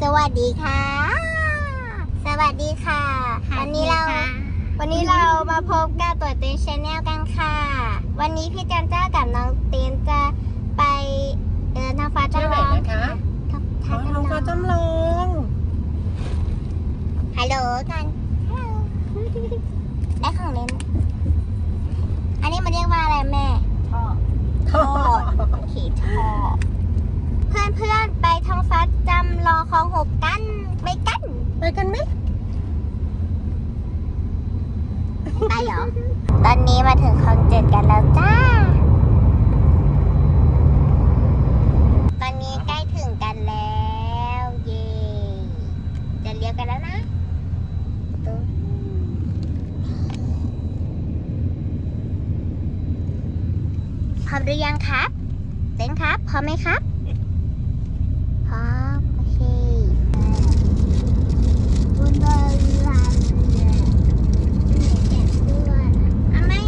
สวัสดีค่ะ สวัสดีค่ะ วันนี้เรา วันนี้เรามาพบกับตัวเต็นชแนลกันค่ะ วันนี้พี่จันจ้ากับน้องเต็นจะไปเดินทางฟ้าจำลองที่ไหนนะคะทางอ๋อทางน้องฟ้าจำลองจำลองฮัลโหลกันฮัลโหลได้ของเล่น อันนี้มันเรียกว่าอะไรแม่ทอดโอเคทอดเพื่อนเพื่อนๆไป ท้องฟ้าจำลองของหกกัน ไปกัน ไปกันไหมไปเหรอ ตอนนี้มาถึงคลองเจ็ดกันแล้วจ้า ตอนนี้ใกล้ถึงกันแล้ว เย่จะเลี้ยวกันแล้วนะตุ๊บพร้อมหรือยังครับ เต้นครับ พร้อมไหมครับ พร้อม โอเคบนบนลานเรือเก็บด้วยอะไม่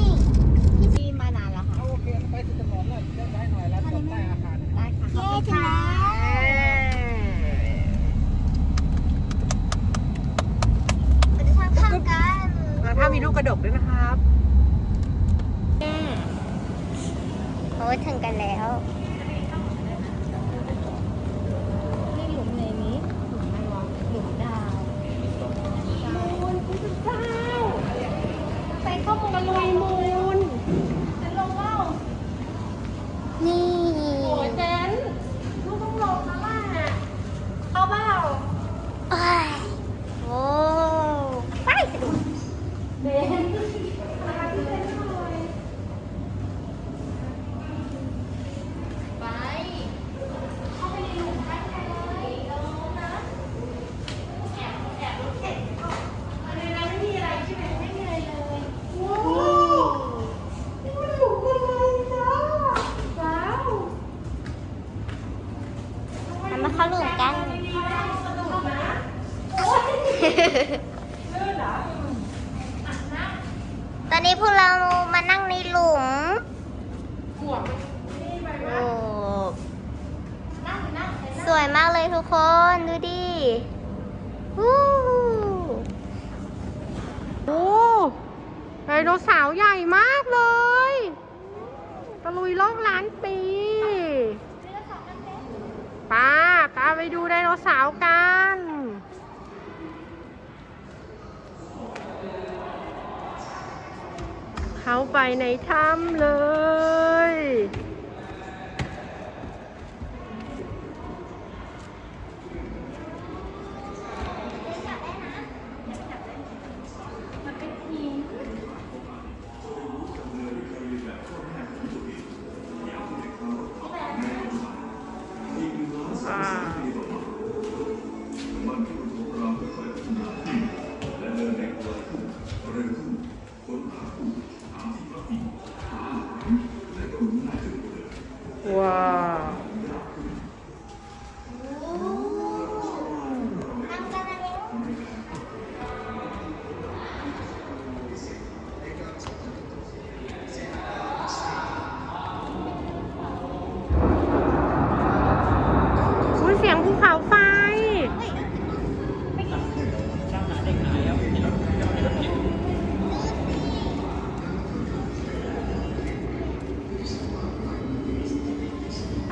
พี่มานานแล้วค่ะ โอเคไปถึงจะบอกว่าเรื่องได้หน่อยแล้วจบได้อาคาร ได้ค่ะเย้ถึงแล้วไปดูทางข้างกัน ถ้ามีลูกกระดกด้วยนะครับ โอ้ยถึงกันแล้ว นี่หลุมในนี้หลุมอะไรวะหลุมดาวมูลพุทธเจ้าไปเข้ามาลุยมูลจะลงเล่า นี่ โอ้ยเจนลูกต้องลงแล้วล่ะเอาเปล่า โอ้ยโอ้ไปสะดุด เบนมาที่เบนหน่อยไปเข้าไปในหลุมได้เลยลงนะแอบแอบรถเข็นเข้าอันนี้นะไม่มีอะไรใช่ไหมไม่มีอะไรเลยว้าวนี่มันหลุมอะไรจ้าว้าว ทำมาเข้าหลุมกัน ตอ นนี้พวกเรามานั่งในหลุมโอ้สวยมากเลยทุกคน ดูดิวู้โอ้ไดโนเสาร์ใหญ่มากเลย ตะลุยโลกล้านปีป้าตามไปดูไดโนเสาร์กัน เขาไปในถ้ำเลย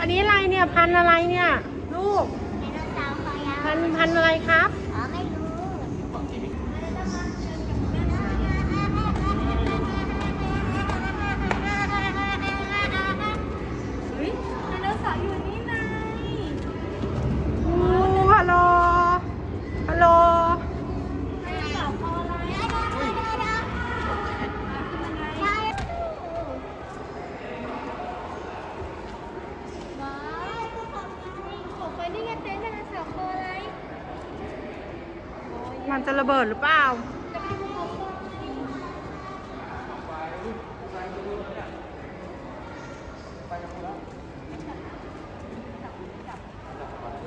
อันนี้อะไรเนี่ยพันธุ์อะไรเนี่ย ลูกไดโนเสาร์คอยาวพันธุ์พันธุ์อะไรครับ อ๋อไม่รู้ เฮ้ยไดโนเสาร์อยู่นี่ไง อู้ฮัลโหล ฮัลโหล ไดโนเสาร์คออะไรอะว้าวขอไปนี่ไงเต้นไดโนเสาร์คออะไร มันจะระเบิดหรือเปล่าจะไปดูเขาก่อน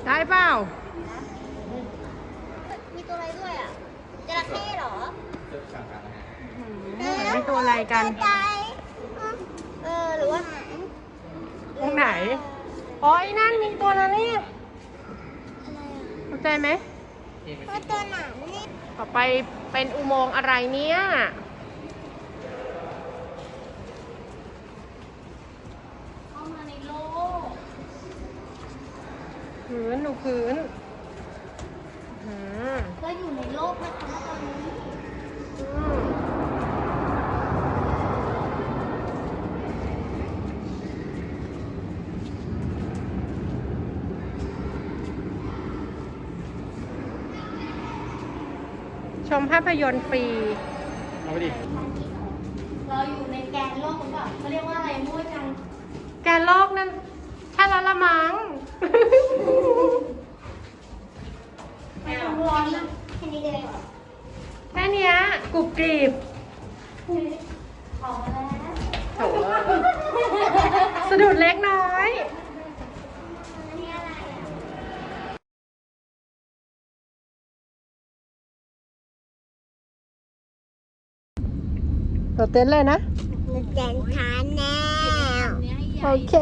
ได้เปล่า มีตัวอะไรด้วยอะจระเข้เหรอไม่ตัวอะไรกันใจเออหรือว่าตรงไหน อ๋อไอ้นั่นมีตัวนั้นเนี่ยอะไรอะเข้าใจไหม ว่าตัวหนังนี่ต่อไปเป็นอุโมงค์อะไรเนี่ย เข้ามาในโลกพื้นดูพื้นอืม ก็อยู่ในโลกนะคะตอนนี้ อืมช มภาพยนตร์ฟรี เอาไปดิ เราอยู่ในแกนโลกหรือเปล่าเขาเรียกว่าอะไรมั่วจังแกนโลกนั่นใช่แล้วละมั้งไม่ต้องร้อนนะแค่นี้เลยเหรอแค่เนี้ยกรุบกรีบออกมาแล้วโถสะดุดเล็กน้อ ตัวเต้นเลยนะมันแจนทานแนวเนี้ยใหญ่โอเค